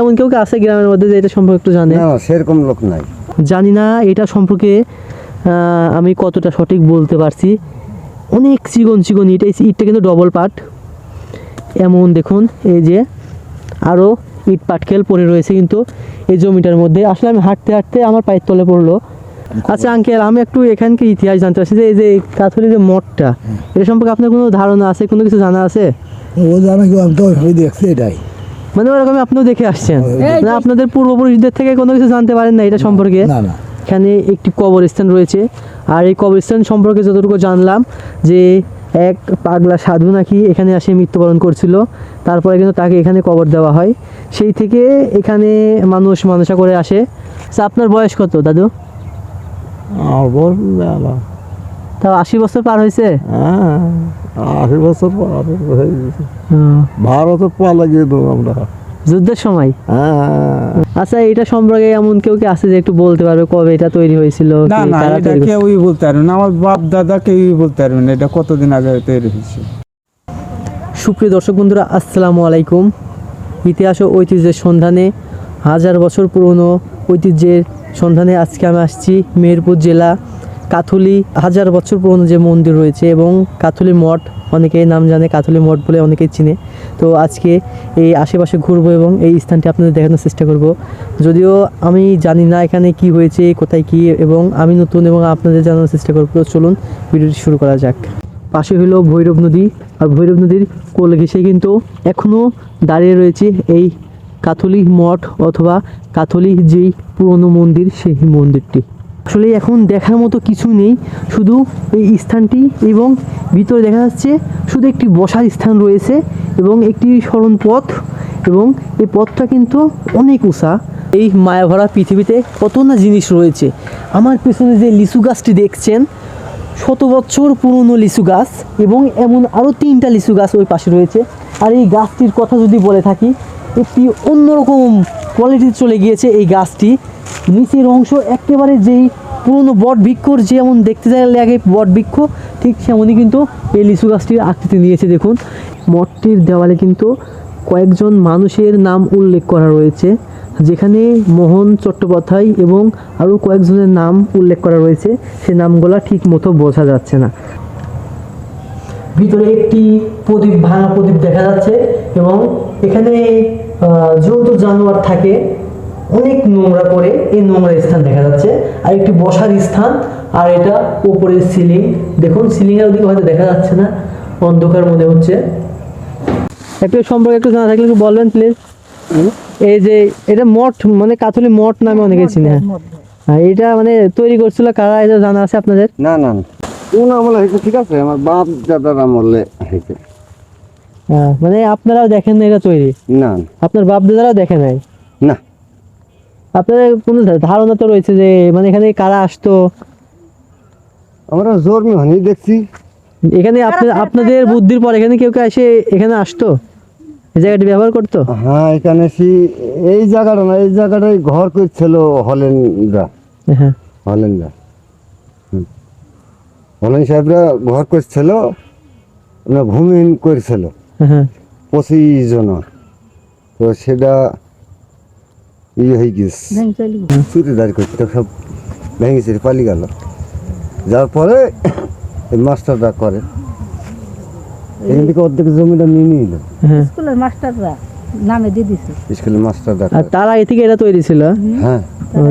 এমন কেউ কি আছে গ্রামের মধ্যে যে এটা সম্পর্কে একটু জানে? না সেরকম লোক নাই। জানি না এটা সম্পর্কে আমি কতটা সঠিক বলতে পারছি। অনেক চিকন চিকন ইট এই ইটটা কিন্তু ডবল পাট। এমন দেখুন এই যে আরও ইট পাটকেল পড়ে রয়েছে কিন্তু এই জমিটার মধ্যে। আসলে আমি হাঁটতে হাঁটতে আমার পায়ের তলে পড়ল। আচ্ছা আঙ্কেল আমি একটু এখানকার ইতিহাস জানতে পারছি যে এই যে কাথলি যে মঠটা এটা সম্পর্কে আপনার কোনো ধারণা আছে? কোনো কিছু জানা আছে? ও জানা কি আমি তো দেখছি এটাই। মানে ওরকম আপনিও দেখে আসছেন। মানে আপনাদের পূর্বপুরুষদের থেকে কোনো কিছু জানতে পারেন না এটা সম্পর্কে। না না। এখানে একটি কবরস্থান রয়েছে। আর এই কবরস্থান সম্পর্কে যতটুকু জানলাম যে এক পাগলা সাধু নাকি এখানে আসে মৃত্যুবরণ করছিল তারপরে কিন্তু তাকে এখানে কবর দেওয়া হয়। সেই থেকে এখানে মানুষ মানুষা করে আসে। আচ্ছা, আপনার বয়স কত দাদু? তাও আশি বছর পার হয়েছে? হ্যাঁ। আশি বছর পর হয়ে গেছে। ভারতে পালা গিয়ে আমরা। যুদ্ধের সময়? হ্যাঁ। আচ্ছা এটা সম্পর্কে এমন কেউ কি আছে যে একটু বলতে পারবে কবে এটা তৈরি হয়েছিল না না এটা কেউই বলতে পারবে না। আমার বাপ দাদা কেউই বলতে পারবে না এটা কতদিন আগে তৈরি হয়েছে। সুপ্রিয় দর্শক বন্ধুরা আসসালামু আলাইকুম। ইতিহাস ও ঐতিহ্যের সন্ধানে হাজার বছর পুরনো ঐতিহ্যের সন্ধানে আজকে আমি আসছি মেহেরপুর জেলা কাথুলি, হাজার বছর পুরনো যে মন্দির রয়েছে এবং কাথুলি মঠ, অনেকেই নাম জানে কাথুলি মঠ বলে অনেকেই চিনে। তো আজকে এই আশেপাশে ঘুরবো এবং এই স্থানটি আপনাদের দেখানোর চেষ্টা করব। যদিও আমি জানি না এখানে কি হয়েছে, কোথায় কি এবং আমি নতুন এবং আপনাদের জানানোর চেষ্টা করব। তো চলুন ভিডিওটি শুরু করা যাক। পাশে হলো ভৈরব নদী আর ভৈরব নদীর কোল ঘেঁষে কিন্তু এখনও দাঁড়িয়ে রয়েছে এই কাথলিক মঠ অথবা কাথলিক যেই পুরনো মন্দির, সেই মন্দিরটি। আসলে এখন দেখার মতো কিছু নেই। শুধু এই স্থানটি এবং ভিতরে দেখা যাচ্ছে শুধু একটি বসার স্থান রয়েছে এবং একটি স্মরণ পথ এবং এই পথটা কিন্তু অনেক উঁচা। এই মায়াভরা পৃথিবীতে কত না জিনিস রয়েছে। আমার পেছনে যে লিচু গাছটি দেখছেন, শত বছর পুরনো লিচু গাছ এবং এমন আরও তিনটা লিচু গাছ ওই পাশে রয়েছে। আর এই গাছটির কথা যদি বলে থাকি একটি অন্যরকম কোয়ালিটি চলে গিয়েছে এই গাছটি। নিচের অংশ একেবারে যেই পুরনো বট বৃক্ষর যেমন দেখতে যায় লাগে বট বৃক্ষ, ঠিক সেমনই কিন্তু এই লিচু গাছটির আকৃতি নিয়েছে, দেখুন। মঠটির দেওয়ালে কিন্তু কয়েকজন মানুষের নাম উল্লেখ করা রয়েছে, যেখানে মোহন চট্টোপাধ্যায় এবং আরও কয়েকজনের নাম উল্লেখ করা রয়েছে। সে নামগুলো ঠিক মতো বোঝা যাচ্ছে না। ভিতরে একটি প্রদীপ, ভাঙা প্রদীপ দেখা যাচ্ছে এবং এখানে আহ, যৌথ জানোয়ার থাকে অনেক নোংরা করে এই নোংরা স্থান দেখা যাচ্ছে। আর একটি বসার স্থান আর এটা উপরে সিলিং। দেখুন সিলিং এর ওদিকে হয়তো দেখা যাচ্ছে না অন্ধকার মনে হচ্ছে। একটু সম্পর্কে একটু জানা থাকলে একটু বলবেন প্লিজ এই যে এটা মঠ মানে কাথলি মঠ নামে অনেকে চিনে। হ্যাঁ এটা মানে তৈরি করছিল কারা এটা জানা আছে আপনাদের? না না ও না কোন আমলে হয়েছে ঠিক আছে আমার বাপ দাদার আমলে হয়েছে হ্যাঁ মানে আপনারাও দেখেন না এটা তৈরি? না আপনার বাপ দাদারাও দেখে নাই? না। আপনাদের কোনো ধারণা তো রয়েছে যে মানে এখানে কারা আসতো? আমরা জন্ম হনি দেখছি। এখানে আপনার আপনাদের বুদ্ধির পর এখানে কেউ কেউ এসে এখানে আসতো? এই জায়গাটি ব্যবহার করতো? হ্যাঁ এখানে সি এই জায়গাটা না এই জায়গাটাই ঘর করছিল হলেনরা। হ্যাঁ। হলেনরা। হলেন সাহেবরা ঘর করছিল ওরা ভূমিহীন করেছিল। হ্যাঁ পঁচিশ জন তো সেটা ইয়ে হয়ে গেছে। করতে সব ভেঙে চুরি পালি গেল। যার পরে এই মাস্টারটা করে। এখান থেকে অর্ধেক জমিটা নিয়ে নিল হ্যাঁ। স্কুলের মাস্টাররা নামে দিয়ে দিছে। স্কুলের মাস্টারটা আর তার আগে থেকে এটা তৈরি ছিল? হ্যাঁ।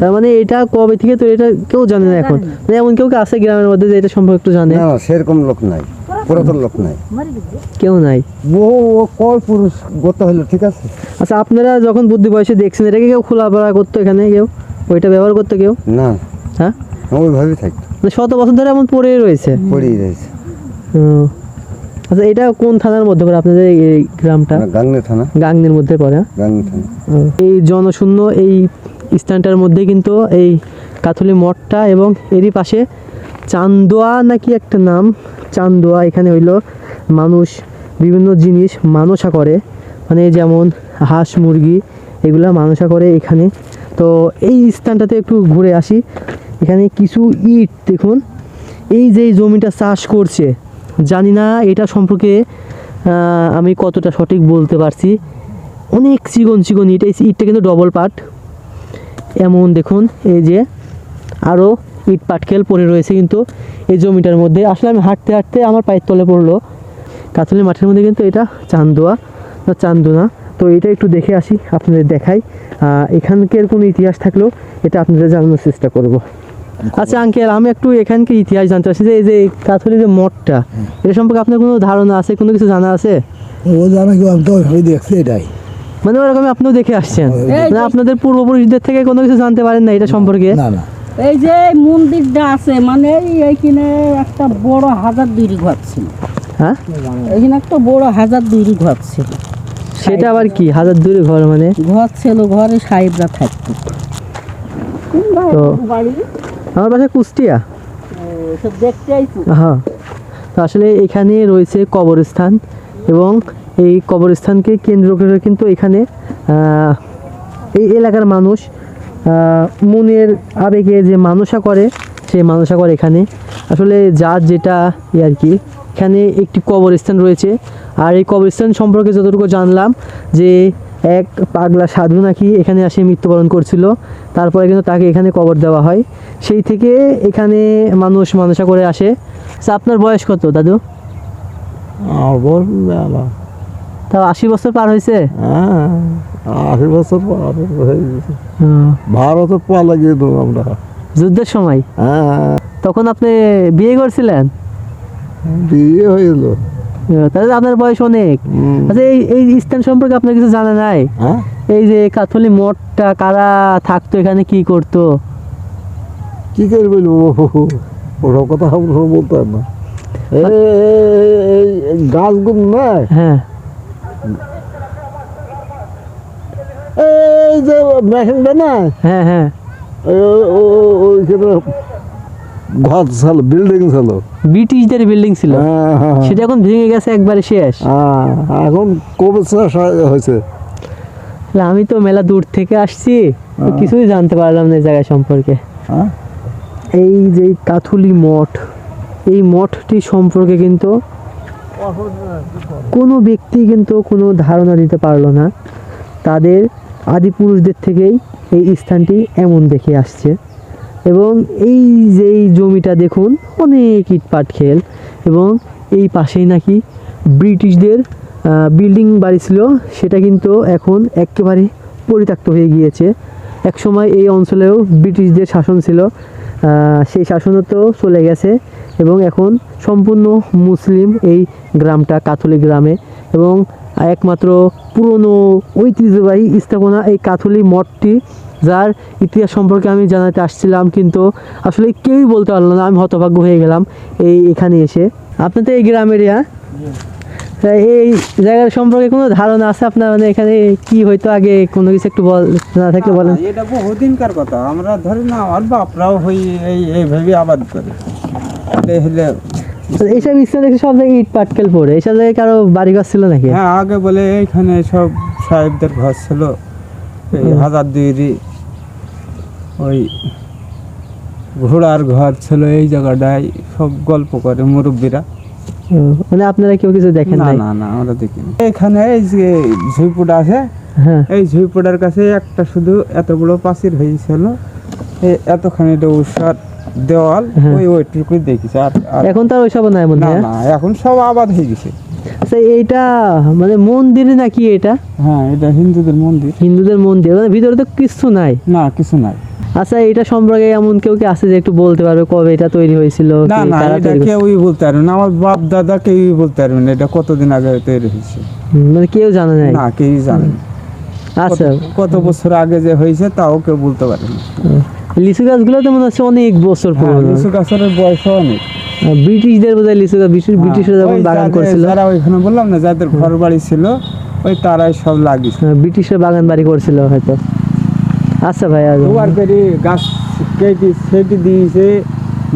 তার মানে এটা কবে থেকে তৈরি? এটা কেউ জানে না এখন। মানে এমন কেউ কি আছে গ্রামের মধ্যে যে এটা সম্পর্কে একটু জানে? না সেরকম লোক নাই। পুরাতন লোক নাই। কেউ নাই। বহু ও কয় পুরুষ গত হইল ঠিক আছে? আচ্ছা আপনারা যখন বুদ্ধি বয়সে দেখছেন এটাকে কেউ খোলাফেরা করতো এখানে কেউ? ওইটা ব্যবহার করতো কেউ? না। হ্যাঁ? ওইভাবেই থাকতো। মানে শত বছর ধরে এমন পড়ে রয়েছে। পড়েই রয়েছে। আচ্ছা এটা কোন থানার মধ্যে পড়ে? আপনাদের এই গ্রামটা? গাংনে থানা। গাংনের মধ্যে পড়ে হ্যাঁ? গাংনে থানা। এই জনশূন্য এই স্থানটার মধ্যে কিন্তু এই কাথলি মঠটা এবং এরই পাশে চান্দোয়া নাকি একটা নাম? চান্দোয়া এখানে হইল। মানুষ বিভিন্ন জিনিস মানসা করে। মানে যেমন হাঁস, মুরগি এগুলা মানসা করে এখানে। তো এই স্থানটাতে একটু ঘুরে আসি। এখানে কিছু ইট দেখুন। এই যে জমিটা চাষ করছে, জানি না এটা সম্পর্কে আমি কতটা সঠিক বলতে পারছি। অনেক চিকন চিকন ইট, এই ইটটা কিন্তু ডবল পাট এমন দেখুন, এই যে আরও ইট পাটকেল পড়ে রয়েছে কিন্তু এই জমিটার মধ্যে। আসলে আমি হাঁটতে হাঁটতে আমার পায়ের তলে পড়ল। কাতলি মাঠের মধ্যে কিন্তু এটা চান্দোয়া না চান্দোনা। তো এটা একটু দেখে আসি আপনাদের দেখাই। এখানকার কোনো ইতিহাস থাকলেও এটা আপনাদের জানানোর চেষ্টা করব। আচ্ছা আঙ্কেল আমি একটু এখানকার ইতিহাস জানতে চাচ্ছি যে এই যে কাথলি যে মঠটা এটা সম্পর্কে আপনার কোনো ধারণা আছে? কোনো কিছু জানা আছে? ও জানা কি আমি তো দেখছি এটাই। মানে ওরকম আপনিও দেখে আসছেন? মানে আপনাদের পূর্বপুরুষদের থেকে কোনো কিছু জানতে পারেন না এটা সম্পর্কে? না না। এই যে মন্দিরটা আছে মানে এইখানে একটা বড় হাজার দুইরি ঘর ছিল। হ্যাঁ? এখানে একটা বড় হাজার দুইরি ঘর ছিল। সেটা আবার কি? হাজার দূরে ঘর মানে? ঘর ছিল ঘরে সাহেবরা থাকতো। তো আমার বাসা কুষ্টিয়া। দেখতে হ্যাঁ। তো আসলে এখানে রয়েছে কবরস্থান এবং এই কবরস্থানকে কেন্দ্র করে কিন্তু এখানে আহ, এই এলাকার মানুষ মনের আবেগে যে মানসা করে, সেই মানসা করে এখানে। আসলে যার যেটা ই আর কি, এখানে একটি কবরস্থান রয়েছে। আর এই কবরস্থান সম্পর্কে যতটুকু জানলাম, যে এক পাগলা সাধু নাকি এখানে আসে মৃত্যুবরণ করছিল, তারপরে কিন্তু তাকে এখানে কবর দেওয়া হয়। সেই থেকে এখানে মানুষ মানসা করে আসে। আপনার বয়স কত, দাদু? মেলা তাও আশি বছর পার হয়েছে হ্যাঁ আশি বছর পর হয়ে গেছে ভারতে পালা গিয়ে দেবো আমরা। যুদ্ধের সময়? হ্যাঁ। তখন আপনি বিয়ে করছিলেন? বিয়ে হয়ে গেলো তাহলে আপনার বয়স অনেক। আচ্ছা এই এই স্থান সম্পর্কে আপনার কিছু জানা নাই? হ্যাঁ। এই যে কাথলি মঠটা কারা থাকতো এখানে কি করতো? কি করে বলব? ওসব কথা বলতে না। এই গাছগুলো না হ্যাঁ। এই যে মেশিনটা না? হ্যাঁ হ্যাঁ। ওই- ওই- ওইখানে ঘর ছিল বিল্ডিং ছিল ব্রিটিশদের বিল্ডিং ছিল। সেটা এখন ভেঙে গেছে একবারে শেষ। এখন কবে হয়েছে? আমি তো মেলা দূর থেকে আসছি হ্যাঁ। কিছুই জানতে পারলাম না এই জায়গা সম্পর্কে। হ্যাঁ? এই যে কাথুলি মঠ এই মঠটি সম্পর্কে কিন্তু কোনো ব্যক্তি কিন্তু কোনো ধারণা দিতে পারল না। তাদের আদি পুরুষদের থেকেই এই স্থানটি এমন দেখে আসছে। এবং এই যে জমিটা দেখুন, অনেক ইটপাট খেল। এবং এই পাশেই নাকি ব্রিটিশদের বিল্ডিং বাড়ি ছিল। সেটা কিন্তু এখন একেবারে পরিত্যক্ত হয়ে গিয়েছে। একসময় এই অঞ্চলেও ব্রিটিশদের শাসন ছিল। সেই শাসনও তো চলে গেছে এবং এখন সম্পূর্ণ মুসলিম এই গ্রামটা কাথলিক গ্রামে এবং একমাত্র পুরনো ঐতিহ্যবাহী স্থাপনা এই কাথলিক মঠটি, যার ইতিহাস সম্পর্কে আমি জানাতে আসছিলাম, কিন্তু আসলে কেউই বলতে পারল না, আমি হতভাগ্য হয়ে গেলাম এই এখানে এসে। আপনি তো এই গ্রামের তা এই জায়গার সম্পর্কে কোনো ধারণা আছে আপনার? মানে এখানে কি হয়তো আগে কোনো কিছু একটু বল না থাকলে বলেন। এটা বহুদিনকার কথা। আমরা ধরি না আমার বাপরাও হই এই এইভাবে আবাদ করে। হলে এইসব ইচ্ছা দেখে সব জায়গায় ইট পাটকেল পড়ে। এইসব জায়গায় কারও বাড়ি ঘর ছিল নাকি? হ্যাঁ আগে বলে এখানে সব সাহেবদের ঘর ছিল। এই হাজার দুইরি। ওই ঘোড়ার ঘর ছিল এই জায়গাটায়। সব গল্প করে মুরব্বীরা। মানে আপনারা কেউ কিছু দেখেন না না না আমরা দেখিনি। এখানে এই যে ঝুইপুটা আছে হ্যাঁ। এই ঝুইপুটার কাছে একটা শুধু এত বড় প্রাচীর হয়েছিল এতখানি একটা দেওয়াল হ্যাঁ। ওই ওইটুকুই দেখিছে। আর এখন তো আর ওইসব নাই মনে না হয়? না এখন সব আবাদ হয়ে গেছে। আচ্ছা এইটা মানে মন্দির নাকি এটা? হ্যাঁ এটা হিন্দুদের মন্দির। হিন্দুদের মন্দির মানে ভিতরে তো কিছু নাই? না কিছু নাই। আচ্ছা এটা সম্পর্কে এমন কেউ কি আছে যে একটু বলতে পারবে কবে এটা তৈরি হয়েছিল? না না এটা কেউই বলতে পারবে না। আমার বাপ দাদা কেউই বলতে পারবে না এটা কতদিন আগে তৈরি হয়েছে। মানে কেউ জানে নাই? না কেউই জানে না। আচ্ছা। কত- বছর আগে যে হয়েছে তাও কেউ বলতে পারে না। লিচু গাছগুলো তো মনে হচ্ছে অনেক বছর হ্যাঁ, পুরনো। লিচু গাছের বয়স অনেক। ব্রিটিশদের বোধহয় লিচু গাছ ব্রিটিশ ব্রিটিশরা যখন হ্যাঁ, বাগান করছিল। যারা ওইখানে বললাম না যাদের ঘর বাড়ি ছিল ওই তারাই সব লাগিয়েছে। হ্যাঁ, ব্রিটিশরা বাগান বাড়ি করছিল হয়তো। আচ্ছা ভাই আর দুবার করে গাছ কেটে সেটি দিয়েছে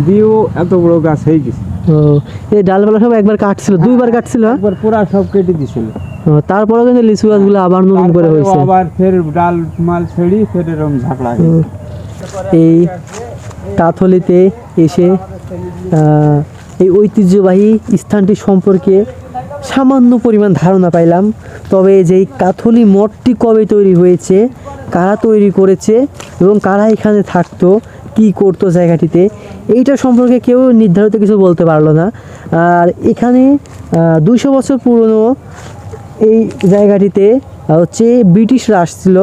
দিয়েও এত বড় গাছ হয়ে গেছে। ও এই ডালপালা সব একবার কাটছিল দুইবার কাটছিল? একবার পুরা সব কেটে দিছিল। ও, তারপরেও কিন্তু লিচু গাছগুলো আবার নতুন করে হয়েছে। আবার ফের ডাল মাল ছেড়ি ফের এরকম ঝাঁকড়া। এই কাথলিতে এসে আহ, এই ঐতিহ্যবাহী স্থানটি সম্পর্কে সামান্য পরিমাণ ধারণা পাইলাম। তবে যেই কাথলি মঠটি কবে তৈরি হয়েছে কারা তৈরি করেছে এবং কারা এখানে থাকতো, কি করতো জায়গাটিতে, এইটা সম্পর্কে কেউ নির্ধারিত কিছু বলতে পারল না। আর এখানে দুইশো বছর পুরনো এই জায়গাটিতে হচ্ছে ব্রিটিশরা আসছিল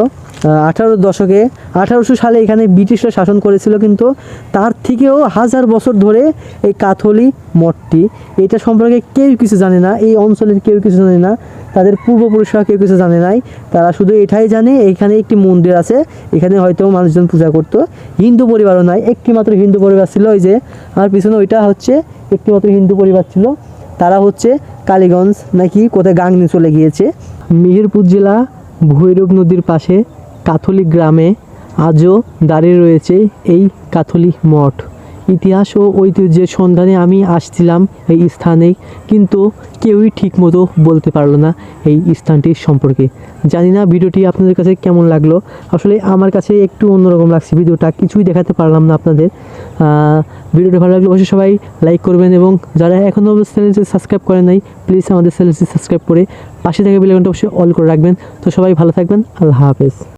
আঠারো দশকে। আঠারোশো সালে এখানে ব্রিটিশরা শাসন করেছিল, কিন্তু তার থেকেও হাজার বছর ধরে এই কাথলি মঠটি। এটা সম্পর্কে কেউ কিছু জানে না, এই অঞ্চলের কেউ কিছু জানে না। তাদের পূর্বপুরুষরা কেউ কিছু জানে নাই। তারা শুধু এটাই জানে, এখানে একটি মন্দির আছে, এখানে হয়তো মানুষজন পূজা করতো। হিন্দু পরিবারও নাই একটি মাত্র হিন্দু পরিবার ছিল ওই যে আমার পিছনে ওইটা হচ্ছে একটি মাত্র হিন্দু পরিবার ছিল। তারা হচ্ছে কালীগঞ্জ নাকি কোথায় গাংনি চলে গিয়েছে। মেহেরপুর জেলা ভৈরব নদীর পাশে কাথলিক গ্রামে আজও দাঁড়িয়ে রয়েছে এই কাথলিক মঠ। ইতিহাস ও ঐতিহ্যের সন্ধানে আমি আসছিলাম এই স্থানে কিন্তু কেউই ঠিকমতো বলতে পারল না এই স্থানটির সম্পর্কে। জানি না ভিডিওটি আপনাদের কাছে কেমন লাগল। আসলে আমার কাছে একটু অন্যরকম লাগছে ভিডিওটা, কিছুই দেখাতে পারলাম না আপনাদের। ভিডিওটা ভালো লাগলে অবশ্যই সবাই লাইক করবেন এবং যারা এখনও চ্যানেলটি সাবস্ক্রাইব করেন নাই, প্লিজ আমাদের চ্যানেলটি সাবস্ক্রাইব করে পাশে থেকে বেলাইকনটা অবশ্যই অল করে রাখবেন। তো সবাই ভালো থাকবেন। আল্লাহ হাফেজ।